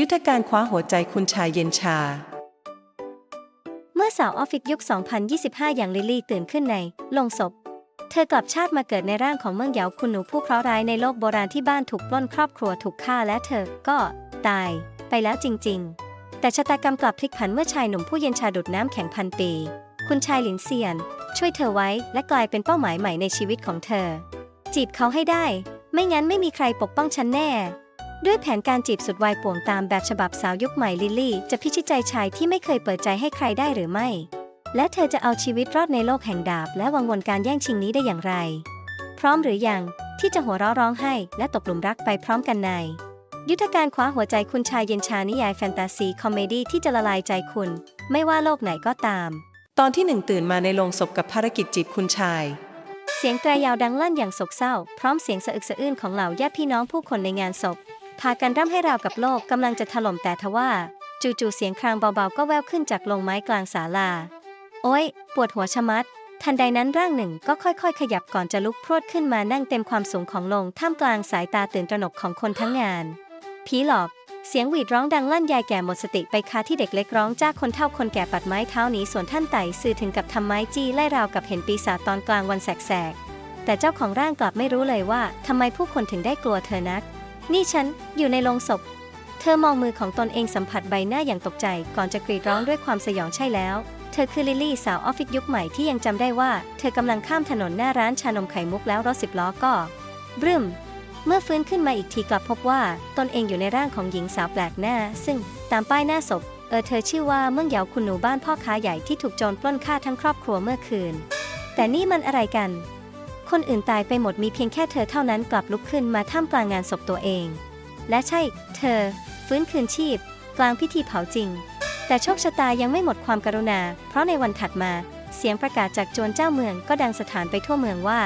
ยุทธการคว้าหัวใจคุณชายเย็นชา เมื่อสาวออฟฟิศยุค 2025 อย่างลิลลี่ตื่นขึ้นในลงศพ เธอกลับชาติมาเกิดในร่างของเมืองเหยาคุณหนูผู้เคราะห์ร้ายในโลกโบราณที่บ้านถูกปล้นครอบครัวถูกฆ่าและเธอก็ตายไปแล้วจริง ๆ แต่ชะตากรรมกลับพลิกผันเมื่อชายหนุ่มผู้เย็นชาดุดน้ำแข็งพันปี คุณชายหลินเซียน ช่วยเธอไว้และกลายเป็นเป้าหมายใหม่ในชีวิตของเธอ จีบเขาให้ได้ ไม่งั้นไม่มีใครปกป้องฉันแน่ ด้วยแผนการจีบสุดวายป่วงตามแบบฉบับสาวยุคใหม่ลิลลี่ จะพิชิตใจชายที่ไม่เคยเปิดใจให้ใครได้หรือไม่ และเธอจะเอาชีวิตรอดในโลกแห่งดาบ และวังวนการแย่งชิงนี้ได้อย่างไร พร้อมหรือยังที่จะหัวเราะร้องไห้ และตกหลุมรักไปพร้อมกันใน ยุทธการคว้าหัวใจคุณชายเย็นชานิยายแฟนตาซีคอมเมดี้ที่จะละลายใจคุณ ไม่ว่าโลกไหนก็ตาม ตอนที่หนึ่งตื่นมาในโรงศพกับภารกิจจีบคุณชาย เสียงแตรยาวดังลั่นอย่างโศกเศร้า พร้อมเสียงสะอึกสะอื้นของเหล่าญาติพี่น้องผู้คนในงานศพ พากันร่ำให้ราวกับโลกกำลังจะถล่มแต่ทว่า จู่ๆเสียงครางเบาๆ ก็แววขึ้นจากลงไม้กลางศาลา โอ้ย ปวดหัวชะมัด ทันใดนั้นร่างหนึ่งก็ค่อยๆ ขยับก่อนจะลุกพรวดขึ้นมานั่งเต็มความสูงของลงท่ามกลางสายตาตื่นตระหนกของคนทั้งงาน ผีหลอกเสียงหวีดร้องดังลั่นยายแก่หมดสติไปคาที่เด็กเล็กร้องจ้าคนเฒ่าคนแก่ปัดไม้เท้าหนีส่วนท่านไต่สื่อถึงกับทำไม้จี้ไล่ราวกับเห็นปีศาจตอนกลางวันแสกๆแต่เจ้าของร่างกลับไม่รู้เลยว่าทำไมผู้คนถึงได้กลัวเธอนัก นี่ฉันอยู่ในโรงศพ เธอมองมือของตนเองสัมผัสใบหน้าอย่างตกใจก่อนจะกรีดร้องด้วยความสยองใช่แล้ว เธอคือลิลลี่สาวออฟฟิศยุคใหม่ที่ยังจำได้ว่า เธอกำลังข้ามถนนหน้าร้านชานมไข่มุกแล้วรถสิบล้อก็บรึมเมื่อฟื้นขึ้นมาอีกทีกลับพบว่าตนเองอยู่ในร่างของหญิงสาวแปลกหน้า ซึ่งตามป้ายหน้าศพ เออเธอชื่อว่าเมื่องเหยาคุณหนูบ้านพ่อค้าใหญ่ที่ถูกโจรปล้นฆ่าทั้งครอบครัวเมื่อคืน แต่นี่มันอะไรกัน คนอื่นตายไปหมดมีเพียงแค่เธอเท่านั้นกลับลุกขึ้นมาท่ามกลางงานศพตัวเอง และใช่ เธอ ฟื้นคืนชีพ กลางพิธีเผาจริง แต่โชคชะตายังไม่หมดความกรุณา เพราะในวันถัดมา เสียงประกาศจากโจรเจ้าเมืองก็ดังสถานไปทั่วเมืองว่า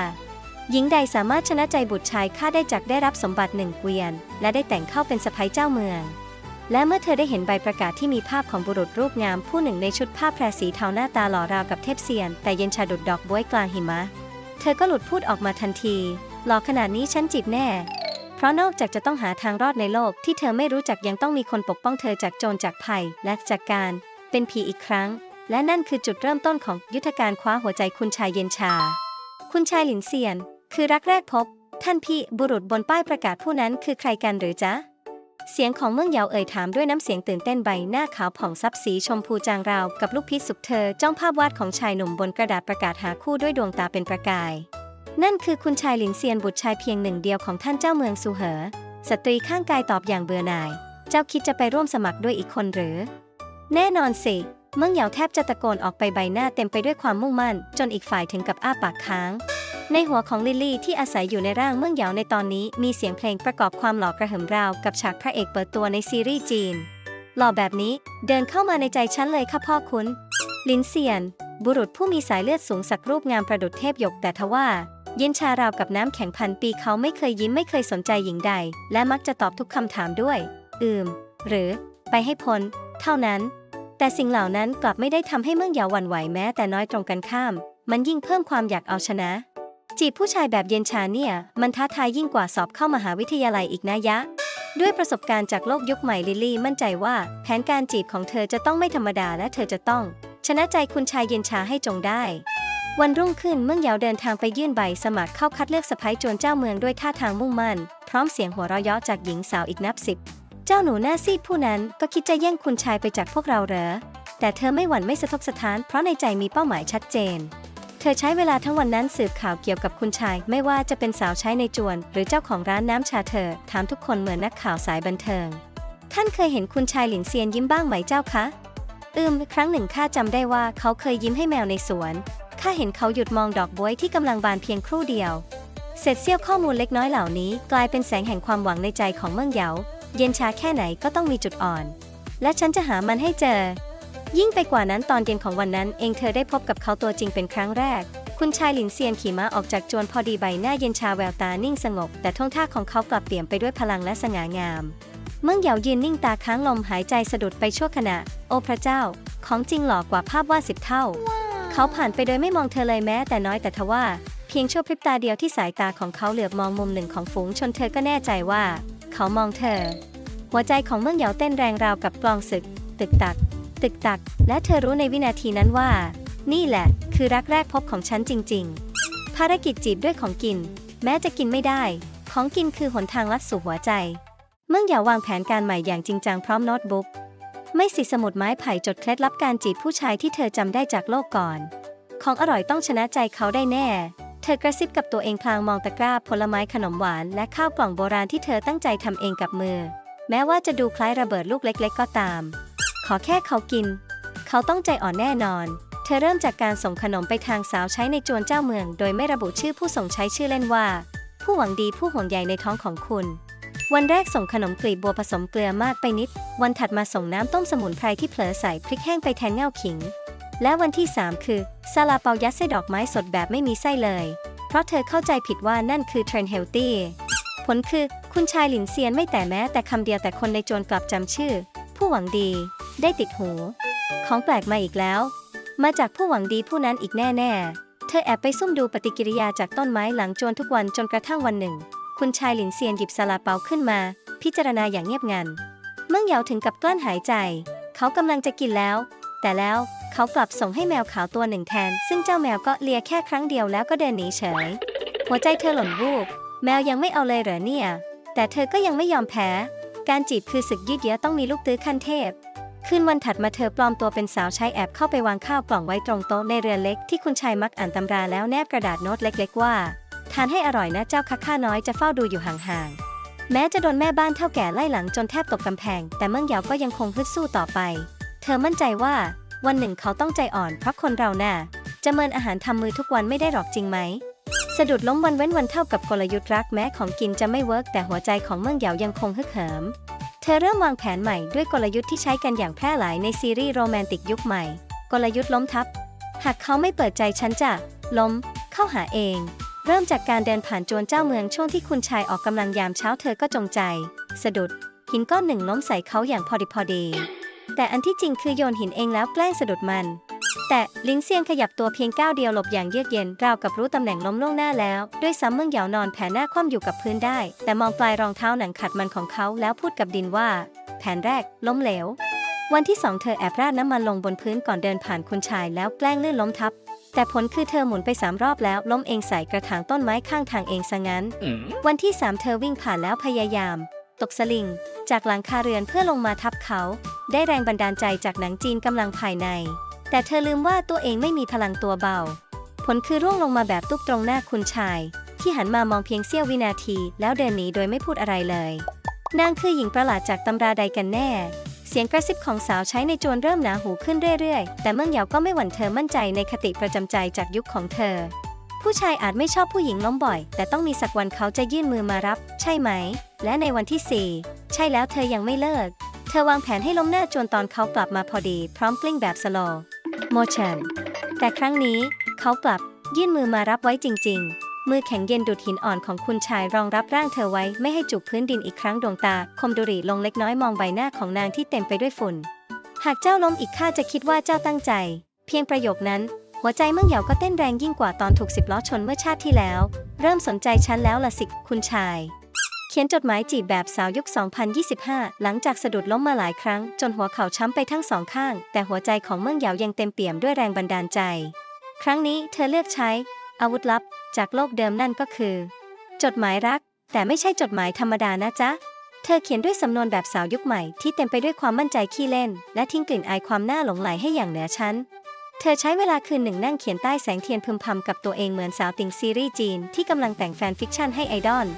หญิงใดสามารถชนะใจบุตรชายข้าได้จากได้รับสมบัติหนึ่งเกวียน และได้แต่งเข้าเป็นสะพ้ยเจ้าเมืองและเมื่อเธอได้เห็นใบประกาศที่มีภาพของบุรุษรูปงามผู้หนึ่งในชุดผ้าแพรสีเทาหน้าตาหล่อราวกับเทพเซียน แต่เย็นชาดุดดอกบ้วยกลางหิมะ เธอก็หลุดพูดออกมาทันที หล่อขนาดนี้ฉันจีบแน่ เพราะนอกจากจะต้องหาทางรอดในโลกที่เธอไม่รู้จักยังต้องมีคนปกป้องเธอจากโจรจากภัย และจากการเป็นผีอีกครั้ง และนั่นคือจุดเริ่มต้นของยุทธการคว้าหัวใจคุณชายเย็นชา คุณชายหลินเซียน คือรักแรกพบ ท่านพี่บุรุษบนป้ายประกาศผู้นั้นคือใครกันหรือจ๊ะ เสียงของเมืองเยาเอ่ยถามด้วยน้ำเสียงตื่นเต้นใบหน้าขาวผ่องซับสีชมพูจางราวกับลูกพิษสุกเธอจ้องภาพวาดของชายหนุ่มบนกระดาษประกาศหาคู่ด้วยดวงตาเป็นประกาย นั่นคือคุณชายหลินเซียนบุตรชายเพียงหนึ่งเดียวของท่านเจ้าเมืองซูเหอ สตรีข้างกายตอบอย่างเบื่อหน่าย เจ้าคิดจะไปร่วมสมัครด้วยอีกคนหรือ แน่นอนสิ เมืองเยาแทบจะตะโกนออกไปใบหน้าเต็มไปด้วยความมุ่งมั่น จนอีกฝ่ายถึงกับอ้าปากค้าง ในหัวของลิลลี่ที่อาศัยอยู่ในร่างเมืองเหยาในตอนนี้มีเสียงเพลงประกอบความหล่อกระหึ่มราวกับฉากพระเอกเปิดตัวในซีรีส์จีน หล่อแบบนี้เดินเข้ามาในใจฉันเลยค่ะพ่อคุณลินเซียน บุรุษผู้มีสายเลือดสูงสักรูปงามประดุจเทพยกแต่ทว่า เย็นชาราวกับน้ำแข็งพันปีเขาไม่เคยยิ้มไม่เคยสนใจหญิงใด และมักจะตอบทุกคำถามด้วย อืม หรือ ไปให้พ้นเท่านั้น แต่สิ่งเหล่านั้นกลับไม่ได้ทำให้เมืองเหยาหวั่นไหวแม้แต่น้อยตรงกันข้าม มันยิ่งเพิ่มความอยากเอาชนะ จีบผู้ชายแบบเย็นชาเนี่ย มันท้าทายยิ่งกว่าสอบเข้ามหาวิทยาลัยอีกนะยะ ด้วยประสบการณ์จากโลกยุคใหม่ลิลลี่มั่นใจว่า แผนการจีบของเธอจะต้องไม่ธรรมดาและเธอจะต้อง ชนะใจคุณชายเย็นชาให้จงได้ วันรุ่งขึ้นเมื่อเหยาเดินทางไปยื่นใบสมัครเข้าคัดเลือกสะพ้ยโจรเจ้าเมืองด้วยท่าทางมุ่งมั่น พร้อมเสียงหัวเราะเยาะจากหญิงสาวอีกนับสิบเจ้าหนูหน้าซีดผู้นั้นก็คิดจะแย่งคุณชายไปจากพวกเราเหรอแต่เธอไม่หวั่นไม่สะทกสะท้านเพราะในใจมีเป้าหมายชัดเจน เธอใช้เวลาทั้งวันนั้นสืบข่าวเกี่ยวกับคุณชาย ไม่ว่าจะเป็นสาวใช้ในจวน หรือเจ้าของร้านน้ำชาเธอ ถามทุกคนเหมือนนักข่าวสายบันเทิง ท่านเคยเห็นคุณชายหลินเซียนยิ้มบ้างไหมเจ้าคะ อืมครั้งหนึ่งข้าจำได้ว่าเขาเคยยิ้มให้แมวในสวนข้าเห็นเขาหยุดมองดอกบ๊วยที่กำลังบานเพียงครู่เดียวเสร็จเสี้ยวข้อมูลเล็กน้อยเหล่านี้ กลายเป็นแสงแห่งความหวังในใจของเมืองเหยาเย็นชาแค่ไหนก็ต้องมีจุดอ่อน และฉันจะหามันให้เจอ ยิ่งไปกว่านั้นตอนเย็นของวันนั้นเองเธอได้พบกับเขาตัวจริงเป็นครั้งแรก คุณชายหลินเซียนขี่ม้าออกจากจวนพอดีใบหน้าเย็นชาแววตานิ่งสงบ แต่ท่วงท่าของเขากลับเปลี่ยนไปด้วยพลังและสง่างาม เมื่อเหยายืนนิ่งตาค้างลมหายใจสะดุดไปชั่วขณะ โอ้พระเจ้า ของจริงหลอกกว่าภาพวาดสิบเท่า เขาผ่านไปโดยไม่มองเธอเลยแม้แต่น้อยแต่ทว่า เพียงชั่วพริบตาเดียวที่สายตาของเขาเหลือบมองมุมหนึ่งของฝูงชนเธอก็แน่ใจว่า เขามองเธอ หัวใจของเมืองเหยาเต้นแรงราวกับกลองศึก ตึกตัก ตึกตัก และเธอรู้ในวินาทีนั้นว่า นี่แหละ คือรักแรกพบของฉันจริง ๆ ภารกิจจีบด้วยของกิน แม้จะกินไม่ได้ ของกินคือหนทางลัดสู่หัวใจ เมื่องเหยาวางแผนการใหม่อย่างจริงจังพร้อมโน้ตบุ๊ก ไม่สิสมุดไม้ไผ่จดเคล็ดลับการจีบผู้ชายที่เธอจำได้จากโลกก่อน ของอร่อยต้องชนะใจเขาได้แน่เธอกระซิบกับตัวเองพลางมองตะกร้าผลไม้ขนมหวานและข้าวกล่องโบราณที่เธอตั้งใจทำเองกับมือ แม้ว่าจะดูคล้ายระเบิดลูกเล็ก ๆ ก็ตาม ขอแค่เขากิน เขาต้องใจอ่อนแน่นอน เธอเริ่มจากการส่งขนมไปทางสาวใช้ในจวนเจ้าเมือง โดยไม่ระบุชื่อผู้ส่งใช้ชื่อเล่นว่า ผู้หวังดีผู้ห่วงใยในท้องของคุณ วันแรกส่งขนมกลีบบัวผสมเกลือมากไปนิด วันถัดมาส่งน้ำต้มสมุนไพรที่เผลอใส่พริกแห้งไปแทนเง่าขิง และวันที่ 3 คือซาลาเปายัดไส้ดอกไม้สดแบบไม่มีไส้เลย เพราะเธอเข้าใจผิดว่านั่นคือเทรนเฮลตี้ผลคือคุณชายหลินเซียนไม่แต่แม้แต่คำเดียวแต่คนในโจรกลับจำชื่อ ผู้หวังดี ได้ติดหู ของแปลกมาอีกแล้ว มาจากผู้หวังดีผู้นั้นอีกแน่ ๆ เธอแอบไปซุ่มดูปฏิกิริยาจากต้นไม้หลังโจรทุกวันจนกระทั่งวันหนึ่ง คุณชายหลินเซียนหยิบซาลาเปาขึ้นมา พิจารณาอย่างเงียบงัน เมื่อเหยาถึงกับกลั้นหายใจ เขากำลังจะกินแล้ว แต่แล้วเขากลับส่งให้แมวขาวตัวหนึ่งแทน ซึ่งเจ้าแมวก็เลียแค่ครั้งเดียวแล้วก็เดินหนีเฉย หัวใจเธอหล่นวูบ แมวยังไม่เอาเลยเหรอเนี่ย แต่เธอก็ยังไม่ยอมแพ้ การจีบคือศึกยืดเยื้อต้องมีลูกตื้อขั้นเทพ คืนวันถัดมาเธอปลอมตัวเป็นสาวใช้แอบเข้าไปวางข้าวกล่องไว้ตรงโต๊ะในเรือนเล็กที่คุณชายมักอ่านตำราแล้วแนบกระดาษโน้ตเล็ก ๆ ว่า ทานให้อร่อยนะเจ้าคักข้าน้อยจะเฝ้าดูอยู่ห่างๆ แม้จะโดนแม่บ้านเท่าแก่ไล่หลังจนแทบตกกำแพง แต่เมื่องเหยาก็ยังคงฮึดสู้ต่อไป เธอมั่นใจว่า วันหนึ่งเขาต้องใจอ่อนเพราะคนเราน่ะจะเมินอาหารทำมือทุกวันไม่ได้หรอกจริงไหมสะดุดล้มวันเว้นวันเท่ากับกลยุทธ์รักแม้ของกินจะไม่เวิร์กแต่หัวใจของเมืองเหยายังคงฮึกเหิม ธอเริ่มวางแผนใหม่ด้วยกลยุทธ์ที่ใช้กันอย่างแพร่หลายในซีรีส์โรแมนติกยุคใหม่ กลยุทธ์ล้มทับ หากเขาไม่เปิดใจฉันจะ ล้ม เข้าหาเอง เริ่มจากการเดินผ่านจวนเจ้าเมืองช่วงที่คุณชายออกกำลังยามเช้าเธอก็จงใจ สะดุด หินก้อนหนึ่งล้มใส่เขาอย่างพอดีพอดี แต่อันที่จริงคือโยนหินเองแล้วแกล้งสะดุดมัน แต่ลิงเซียงขยับตัวเพียงก้าวเดียวหลบอย่างเยือกเย็นราวกับรู้ตำแหน่งล้มล่วงหน้าแล้ว ด้วยซ้ำเมืองเหยานอนแผ่หน้าคว่ำอยู่กับพื้นได้ แต่มองปลายรองเท้าหนังขัดมันของเขาแล้วพูดกับดินว่า แผนแรก ล้มเหลว วันที่สองเธอแอบราดน้ำมันลงบนพื้นก่อนเดินผ่านคุณชายแล้วแกล้งลื่นล้มทับ แต่ผลคือเธอหมุนไปสามรอบแล้วล้มเองใส่กระถางต้นไม้ข้างทางเองซะงั้น วันที่สามเธอวิ่งผ่านแล้วพยายาม ตกสลิง จากหลังคาเรือนเพื่อลงมาทับเขา ได้แรงบันดาลใจจากหนังจีนกำลังภายใน แต่เธอลืมว่าตัวเองไม่มีพลังตัวเบา ผลคือร่วงลงมาแบบตุ๊บตรงหน้าคุณชาย ที่หันมามองเพียงเสี้ยววินาที แล้วเดินหนีโดยไม่พูดอะไรเลย นางคือหญิงประหลาดจากตำราใดกันแน่ เสียงกระซิบของสาวใช้ในจวนเริ่มหนาหูขึ้นเรื่อยๆ แต่เมืองเหยาก็ไม่หวั่นเธอมั่นใจในคติประจำใจจากยุคของเธอ ผู้ชายอาจไม่ชอบผู้หญิงล้มบ่อย แต่ต้องมีสักวันเขาจะยื่นมือมารับ ใช่ไหม และในวันที่ 4 ใช่แล้วเธอยังไม่เลิก เธอวางแผนให้ล้มหน้าจวนตอนเขากลับมาพอดี พร้อมกลิ้งแบบสโล โมชันแต่ครั้งนี้เขากลับยื่นมือมารับไว้จริง ๆ มือแข็งเย็นดูดหินอ่อนของคุณชายรองรับร่างเธอไว้ไม่ให้จุกพื้นดินอีกครั้งดวงตา คมดุริลงเล็กน้อยมองใบหน้าของนางที่เต็มไปด้วยฝุ่น หากเจ้าล้มอีกข้าจะคิดว่าเจ้าตั้งใจ เพียงประโยคนั้น หัวใจเมื่องเหยาก็เต้นแรงยิ่งกว่าตอนถูกสิบล้อชนเมื่อชาติที่แล้ว เริ่มสนใจฉันแล้วละสิคุณชาย เขียนจดหมายจีบแบบสาวยุค 2025 หลังจากสะดุดล้มมาหลายครั้ง จนหัวเข่าช้ำไปทั้งสองข้าง แต่หัวใจของเมืองเหยายังเต็มเปี่ยมด้วยแรงบันดาลใจ ครั้งนี้เธอเลือกใช้ อาวุธลับ จากโลกเดิมนั่นก็คือ จดหมายรัก แต่ไม่ใช่จดหมายธรรมดานะจ๊ะ เธอเขียนด้วยสำนวนแบบสาวยุคใหม่ที่เต็มไปด้วยความมั่นใจขี้เล่น และทิ้งกลิ่นอายความน่าหลงไหลให้อย่างเหนือชั้นเธอใช้เวลาคืนหนึ่งนั่งเขียนใต้แสงเทียนพึมพำกับตัวเองเหมือนสาวติงซีรีส์จีนที่กำลังแต่งแฟนฟิกชันให้ไอดอล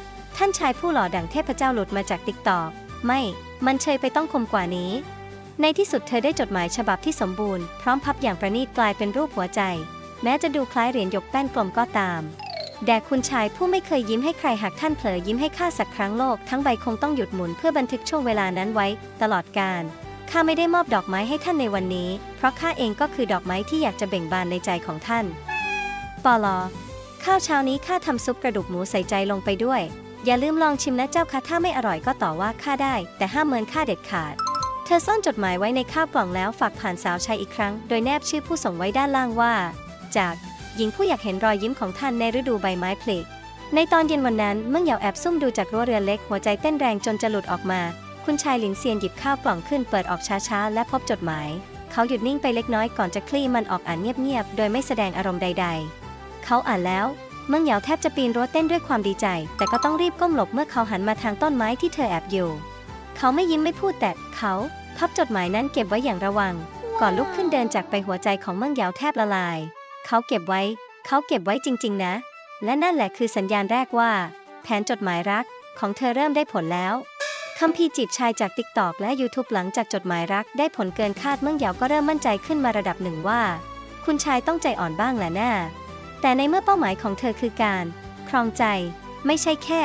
ท่านชายผู้หล่อดั่งเทพเจ้าหลุดมาจากติ๊กตอก ไม่ มันเชยไปต้องคมกว่านี้ ในที่สุดเธอได้จดหมายฉบับที่สมบูรณ์ พร้อมพับอย่างประณีตกลายเป็นรูปหัวใจ แม้จะดูคล้ายเหรียญหยกแป้นกลมก็ตาม แด่คุณชายผู้ไม่เคยยิ้มให้ใครหากท่านเผลอยิ้มให้ข้าสักครั้งโลก ทั้งใบคงต้องหยุดหมุนเพื่อบันทึกช่วงเวลานั้นไว้ ตลอดกาลข้าไม่ได้มอบดอกไม้ให้ท่านในวันนี้ เพราะข้าเองก็คือดอกไม้ที่อยากจะเบ่งบานในใจของท่าน ปลอข้าวเช้านี้ข้าทำซุปกระดูกหมูใส่ใจลงไปด้วย อย่าลืมลองชิมนะเจ้าค่ะถ้าไม่อร่อยก็ต่อว่าข้าได้ แต่ห้ามเมินข้าเด็ดขาด เธอซ่อนจดหมายไว้ในข้าวกล่องแล้วฝากผ่านสาวใช้อีกครั้ง โดยแนบชื่อผู้ส่งไว้ด้านล่างว่า จากหญิงผู้อยากเห็นรอยยิ้มของท่านในฤดูใบไม้ผลิในตอนเย็นวันนั้นเมื่อเหยาแอบซุ่มดูจากรั้วเรือนเล็กหัวใจเต้นแรงจนจะหลุดออกมาคุคุณชายหลินเซียนหยิบข้าวกล่องขึ้นเปิดออกช้าๆ และพบจดหมาย เขาหยุดนิ่งไปเล็กน้อยก่อนจะคลี่มันออกอ่านเงียบๆ โดยไม่แสดงอารมณ์ใด ๆ เขาอ่านแล้ว เมืองเหยาแทบจะปีนรั้วเต้นด้วยความดีใจ แต่ก็ต้องรีบก้มหลบเมื่อเขาหันมาทางต้นไม้ที่เธอแอบอยู่ เขาไม่ยิ้มไม่พูดแต่เขาพับจดหมายนั้นเก็บไว้อย่างระวัง ก่อนลุกขึ้นเดินจากไปหัวใจของเมืองเหยาแทบละลาย เขาเก็บไว้ เขาเก็บไว้จริง ๆ นะ และนั่นแหละคือสัญญาณแรกว่า แผนจดหมายรักของเธอเริ่มได้ผลแล้วคัมภีร์จีบชายจากติ๊กตอกและ YouTube หลังจากจดหมายรักได้ผลเกินคาดเมืองเหยาก็เริ่มมั่นใจขึ้นมาระดับหนึ่งว่า คุณชายต้องใจอ่อนบ้างแหละน่า แต่ในเมื่อเป้าหมายของเธอคือการครองใจ ไม่ใช่แค่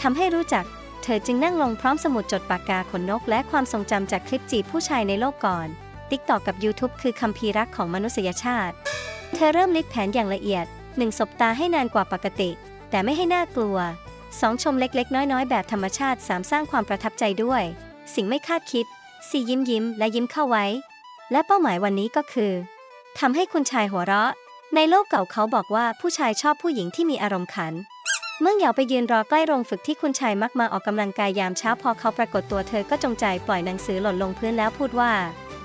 ทำให้รู้จัก เธอจึงนั่งลงพร้อมสมุดจดปากกาขนนก และความทรงจำจากคลิปจีบผู้ชายในโลกก่อน ติ๊กตอกกับ YouTube คือคัมภีร์รักของมนุษยชาติ เธอเริ่มลิดแผนอย่างละเอียดหนึ่งสบตาให้นานกว่าปกติ แต่ไม่ให้น่ากลัวสองชมเล็กๆ น้อยๆ แบบธรรมชาติสามสร้างความประทับใจด้วย สิ่งไม่คาดคิดสี่ยิ้มยิ้มและยิ้มเข้าไว้ และเป้าหมายวันนี้ก็คือทำให้คุณชายหัวเราะ ในโลกเก่าเขาบอกว่าผู้ชายชอบผู้หญิงที่มีอารมณ์ขัน เมื่อเหยาไปยืนรอใกล้โรงฝึกที่คุณชายมักมาออกกำลังกายยามเช้าพอเขาปรากฏตัวเธอก็จงใจปล่อยหนังสือหล่นลงพื้นแล้วพูดว่า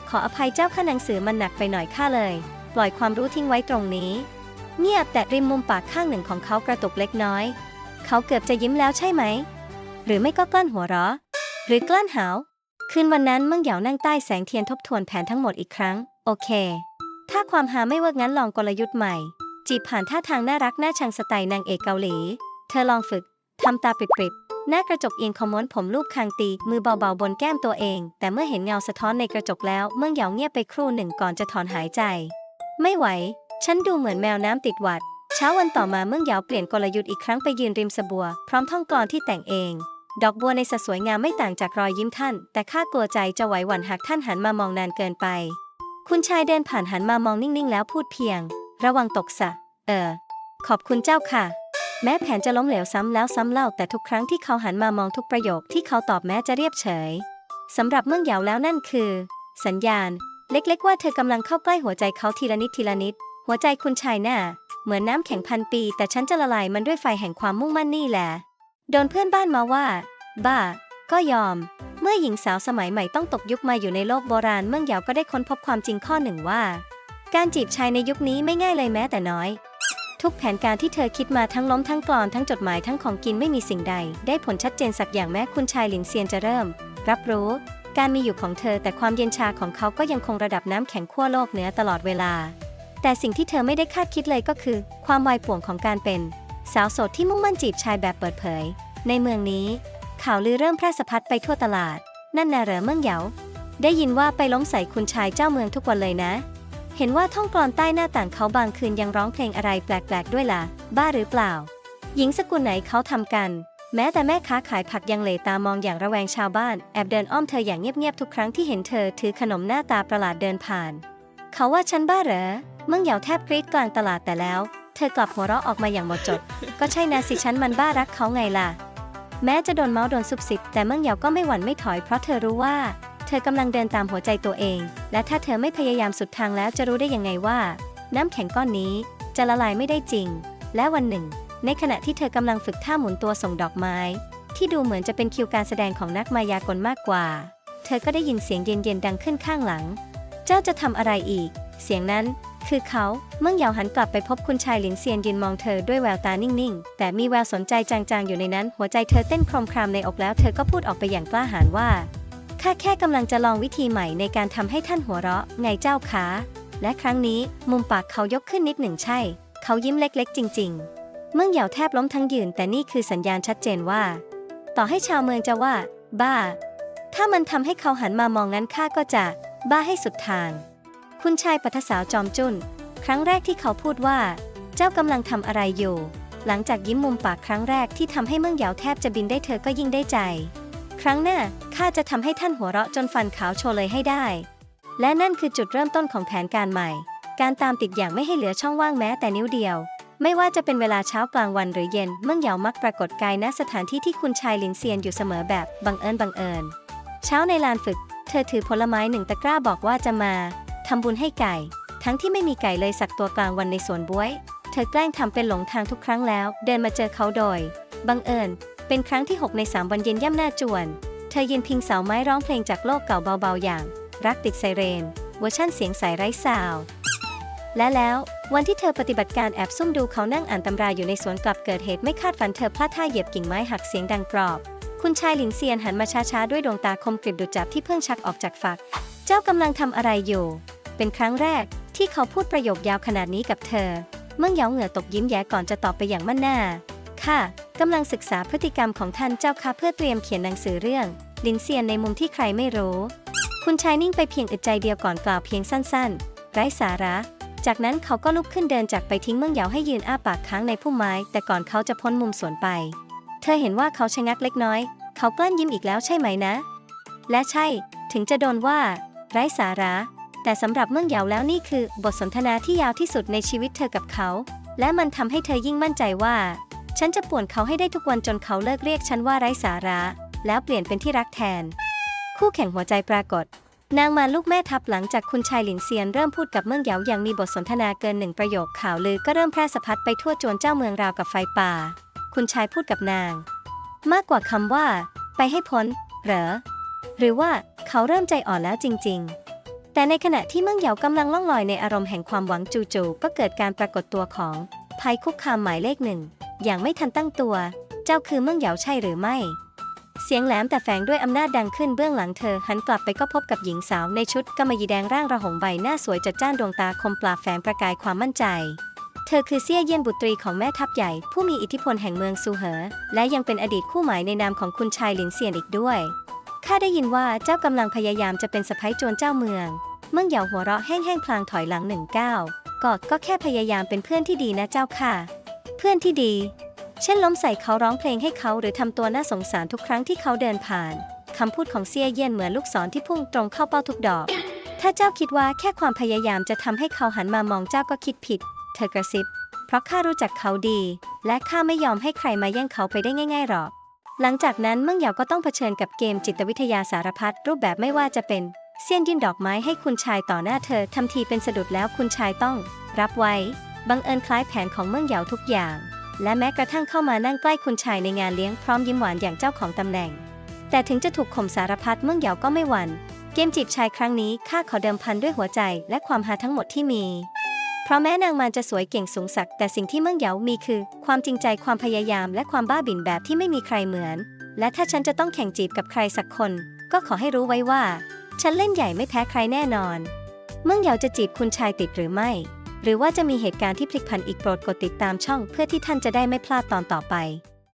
ขออภัยเจ้าค่าหนังสือมันหนักไปหน่อยค่าเลย ปล่อยความรู้ทิ้งไว้ตรงนี้เงียบแต่ริมมุมปากข้างหนึ่งของเขากระตุกเล็กน้อย เขาเกือบจะยิ้มแล้วใช่ไหม หรือไม่ก็กลั้นหัวเราะ หรือกลั้นหาว คืนวันนั้นเมื่อเหยานั่งใต้แสงเทียนทบทวนแผนทั้งหมดอีกครั้ง โอเค ถ้าความหาไม่เวิร์กงั้นลองกลยุทธ์ใหม่ จีบผ่านท่าทางน่ารักน่าชังสไตล์นางเอกเกาหลี เธอลองฝึกทำตาปริบๆ หน้ากระจกเอียงคอม้วนผมลูบคางตี มือเบาๆ บนแก้มตัวเอง แต่เมื่อเห็นเงาสะท้อนในกระจกแล้ว เมื่อเหยาเงียบไปครู่หนึ่งก่อนจะถอนหายใจ ไม่ไหว ฉันดูเหมือนแมวน้ำติดหวัด เช้าวันต่อมาเมื่อเหยาเปลี่ยนกลยุทธ์อีกครั้งไปยืนริมสบัว พร้อมท่องกลอนที่แต่งเอง ดอกบัวในสสวยงามไม่ต่างจากรอยยิ้มท่าน แต่ข้ากลัวใจจะไหวหวั่นหากท่านหันมามองนานเกินไป คุณชายเดินผ่านหันมามองนิ่งๆ แล้วพูดเพียง ระวังตกสะ เออ ขอบคุณเจ้าค่ะ แม้แผนจะล้มเหลวซ้ำแล้วซ้ำเล่าแต่ทุกครั้งที่เขาหันมามองทุกประโยคที่เขาตอบแม้จะเรียบเฉยสำหรับเมื่อเหยาแล้วนั่นคือ สัญญาณ เล็กๆ ว่าเธอกำลังเข้าใกล้หัวใจเขาทีละนิดทีละนิด หัวใจคุณชายน่ะเหมือนน้ำแข็งพันปี แต่ฉันจะละลายมันด้วยไฟแห่งความมุ่งมั่นนี่แหละโดนเพื่อนบ้านมาว่า บ้า ก็ยอม เมื่อหญิงสาวสมัยใหม่ต้องตกยุคมาอยู่ในโลกโบราณเมื่อเหยาก็ได้ค้นพบความจริงข้อหนึ่งว่า การจีบชายในยุคนี้ไม่ง่ายเลยแม้แต่น้อย ทุกแผนการที่เธอคิดมาทั้งล้มทั้งกลอนทั้งจดหมายทั้งของกินไม่มีสิ่งใด ได้ผลชัดเจนสักอย่างแม้คุณชายหลินเซียนจะเริ่ม รับรู้ การมีอยู่ของเธอแต่ความเย็นชาของเขาก็ยังคงระดับน้ำแข็งขั้วโลกเหนือตลอดเวลา แต่สิ่งที่เธอไม่ได้คาดคิดเลยก็คือ ความวายป่วงของการเป็น สาวโสดที่มุ่งมั่นจีบชายแบบเปิดเผย ในเมืองนี้ ข่าวลือเริ่มแพร่สะพัดไปทั่วตลาด นั่นน่ะเหรอเมืองเหยา ได้ยินว่าไปล้มใส่คุณชายเจ้าเมืองทุกวันเลยนะ เห็นว่าท่องกลอนใต้หน้าต่างเขาบางคืนยังร้องเพลงอะไรแปลกๆด้วยล่ะ บ้าหรือเปล่า หญิงสกุลไหนเขาทำกัน แม้แต่แม่ค้าขายผักยังเหลตามองอย่างระแวงชาวบ้าน แอบเดินอ้อมเธออย่างเงียบๆทุกครั้งที่เห็นเธอถือขนมหน้าตาประหลาดเดินผ่าน เขาว่าฉันบ้าเหรอ เมืองเหยาแทบกรีดกลางตลาดแต่แล้ว เธอกลับหัวเราะออกมาอย่างหมดจด ก็ใช่นะสิฉันมันบ้ารักเขาไงล่ะ แม้จะโดนเมาส์โดนซุบซิบแต่เมืองเหยาก็ไม่หวั่นไม่ถอยเพราะเธอรู้ว่า เธอกำลังเดินตามหัวใจตัวเอง และถ้าเธอไม่พยายามสุดทางแล้วจะรู้ได้ยังไงว่า น้ำแข็งก้อนนี้จะละลายไม่ได้จริง และวันหนึ่ง ในขณะที่เธอกำลังฝึกท่าหมุนตัวส่งดอกไม้ ที่ดูเหมือนจะเป็นคิวการแสดงของนักมายากลมากกว่า เธอก็ได้ยินเสียงเย็นๆดังขึ้นข้างหลัง เจ้าจะทำอะไรอีก เสียงนั้น คือเขา เมื่อเหยาหันกลับไปพบคุณชายหลินเซียนยืนมองเธอด้วยแววตานิ่งๆ แต่มีแววสนใจจางๆอยู่ในนั้น หัวใจเธอเต้นโครมครามในอกแล้ว เธอก็พูดออกไปอย่างกล้าหาญว่า ข้าแค่กำลังจะลองวิธีใหม่ในการทำให้ท่านหัวเราะ ไงเจ้าคะและครั้งนี้มุมปากเขายกขึ้นนิดหนึ่งใช่ เขายิ้มเล็กๆ จริง ๆ เมื่อเหยาแทบล้มทั้งยืน แต่นี่คือสัญญาณชัดเจนว่า ต่อให้ชาวเมืองจะว่า บ้า ถ้ามันทำให้เขาหันมามองงั้นข้าก็จะ บ้าให้สุดทาง คุณชายปัทสาวจอมจุนครั้งแรกที่เขาพูดว่า เจ้ากำลังทำอะไรอยู่ หลังจากยิ้มมุมปากครั้งแรกที่ทำให้เมืองเหยาแทบจะบินได้เธอก็ยิ่งได้ใจ ครั้งหน้าข้าจะทำให้ท่านหัวเราะจนฟันขาวโชว์เลยให้ได้ และนั่นคือจุดเริ่มต้นของแผนการใหม่ การตามติดอย่างไม่ให้เหลือช่องว่างแม้แต่นิ้วเดียว ไม่ว่าจะเป็นเวลาเช้ากลางวันหรือเย็นเมืองเหยามักปรากฏกายณสถานที่ที่คุณชายลินเซียนอยู่เสมอแบบบังเอิญบังเอิญ เช้าในลานฝึก เธอถือผลไม้หนึ่งตะกร้าบอกว่าจะมา ทำบุญให้ไก่ ทั้งที่ไม่มีไก่เลยสักตัวกลางวันในสวนบ้วย เธอแกล้งทำเป็นหลงทางทุกครั้งแล้ว เดินมาเจอเขาโดย บังเอิญ เป็นครั้งที่ 6 ใน 3 วันเย็นย่ำหน้าจวน เธอยืนพิงเสาไม้ร้องเพลงจากโลกเก่าเบาๆอย่าง รักติดไซเรนเวอร์ชั่นเสียงใสไร้ซาว และแล้ววันที่เธอปฏิบัติการแอบซุ่มดูเขานั่งอ่านตำราอยู่ในสวนกลับเกิดเหตุไม่คาดฝันเธอพลาดท่าเหยียบกิ่งไม้หักเสียงดังกรอบ คุณชายหลินเซียนหันมาช้าๆ ด้วยดวงตาคมกริบดุจจับที่เพิ่งชักออกจากฝัก เจ้ากำลังทำอะไรอยู่ เป็นครั้งแรกที่เขาพูดประโยคยาวขนาดนี้กับเธอ เมื่อเหยาเหงื่อตกยิ้มแย้ก่อนจะตอบไปอย่างมั่นหน้า ค่ะกำลังศึกษาพฤติกรรมของท่านเจ้าค่ะเพื่อเตรียมเขียนหนังสือเรื่อง ลินเซียนในมุมที่ใครไม่รู้ คุณชายนิ่งไปเพียงอึดใจเดียวก่อนกล่าวเพียงสั้นๆ ไร้สาระ จากนั้นเขาก็ลุกขึ้นเดินจากไปทิ้งเมื่อเหยาให้ยืนอ้าปากค้างในพุ่มไม้ แต่ก่อนเขาจะพ้นมุมสวนไป เธอเห็นว่าเขาชะงักเล็กน้อย เขากลั้นยิ้มอีกแล้วใช่ไหมนะ และใช่ ถึงจะโดนว่า ไร้สาระ แต่สำหรับเมื่อเหยาแล้วนี่คือบทสนทนาที่ยาวที่สุดในชีวิตเธอกับเขา และมันทำให้เธอยิ่งมั่นใจว่า ฉันจะป่วนเขาให้ได้ทุกวันจนเขาเลิกเรียกฉันว่าไร้สาระ แล้วเปลี่ยนเป็นที่รักแทน คู่แข่งหัวใจปรากฏ นางมาลูกแม่ทัพหลังจากคุณชายหลินเซียนเริ่มพูดกับเมืองเหยาอย่างมีบทสนทนาเกินหนึ่งประโยคข่าวลือก็เริ่มแพร่สะพัดไปทั่วจวนเจ้าเมืองราวกับไฟป่า คุณชายพูดกับนาง มากกว่าคำว่า ไปให้พ้นเหรอหรือว่าเขาเริ่มใจอ่อนแล้วจริง ๆ แต่ในขณะที่เมืองเหยากำลังล่องลอยในอารมณ์แห่งความหวังจู่ๆก็เกิดการปรากฏตัวของภัยคุกคามหมายเลขหนึ่ง อย่างไม่ทันตั้งตัว เจ้าคือเมืองเหยาใช่หรือไม่ เสียงแหลมแต่แฝงด้วยอำนาจดังขึ้นเบื้องหลังเธอหันกลับไปก็พบกับหญิงสาวในชุดกำมะหยี่แดงร่างระหงใบหน้าสวยจัดจ้านดวงตาคมปราบแฝงประกายความมั่นใจ เธอคือเซี่ยเยี่ยนบุตรีของแม่ทัพใหญ่ ผู้มีอิทธิพลแห่งเมืองซูเหอ และยังเป็นอดีตคู่หมายในนามของคุณชายหลินเซียนอีกด้วยข้าได้ยินว่าเจ้ากำลังพยายามจะเป็นสะพ้ยโจรเจ้าเมือง เมื่อเหยาหัวเราะแห้งๆพลางถอยหลังหนึ่งก้าวกอดก็แค่พยายามเป็นเพื่อนที่ดีนะเจ้าค่ะ เพื่อนที่ดี เช่นล้มใส่เขาร้องเพลงให้เขาหรือทำตัวน่าสงสารทุกครั้งที่เขาเดินผ่านคำพูดของเซียเยี่ยนเหมือนลูกศรที่พุ่งตรงเข้าเป้าทุกดอก ถ้าเจ้าคิดว่าแค่ความพยายามจะทำให้เขาหันมามองเจ้าก็คิดผิด เธอกระซิบ เพราะข้ารู้จักเขาดี และข้าไม่ยอมให้ใครมาแย่งเขาไปได้ง่ายๆหรอก หลังจากนั้นเมื่อเหยาก็ต้องเผชิญกับเกมจิตวิทยาสารพัดรูปแบบไม่ว่าจะเป็น เสี้ยนยื่นดอกไม้ให้คุณชายต่อหน้าเธอทำทีเป็นสะดุดแล้วคุณชายต้อง รับไว้ บังเอิญคล้ายแผนของเมืองเหยาทุกอย่าง และแม้กระทั่งเข้ามานั่งใกล้คุณชายในงานเลี้ยงพร้อมยิ้มหวานอย่างเจ้าของตำแหน่ง แต่ถึงจะถูกข่มสารพัดเมืองเหยาก็ไม่หวัน่นเกมจีบชายครั้งนี้ข้าขอเดิมพันด้วยหัวใจและความหาทั้งหมดที่มี เพราะแม้นางมารจะสวยเก่งสูงสักแต่สิ่งที่เมืองเหยามีคือ ความจริงใจความพยายามและความบ้าบิ่นแบบที่ไม่มีใครเหมือน และถ้าฉันจะต้องแข่งจีบกับใครสักคน ก็ขอให้รู้ไว้ว่า ฉันเล่นใหญ่ไม่แพ้ใครแน่นอน เมื่อเหยาจะจีบคุณชายติดหรือไม่ หรือว่าจะมีเหตุการณ์ที่พลิกผันอีกโปรดกดติดตามช่อง เพื่อที่ท่านจะได้ไม่พลาดตอนต่อไป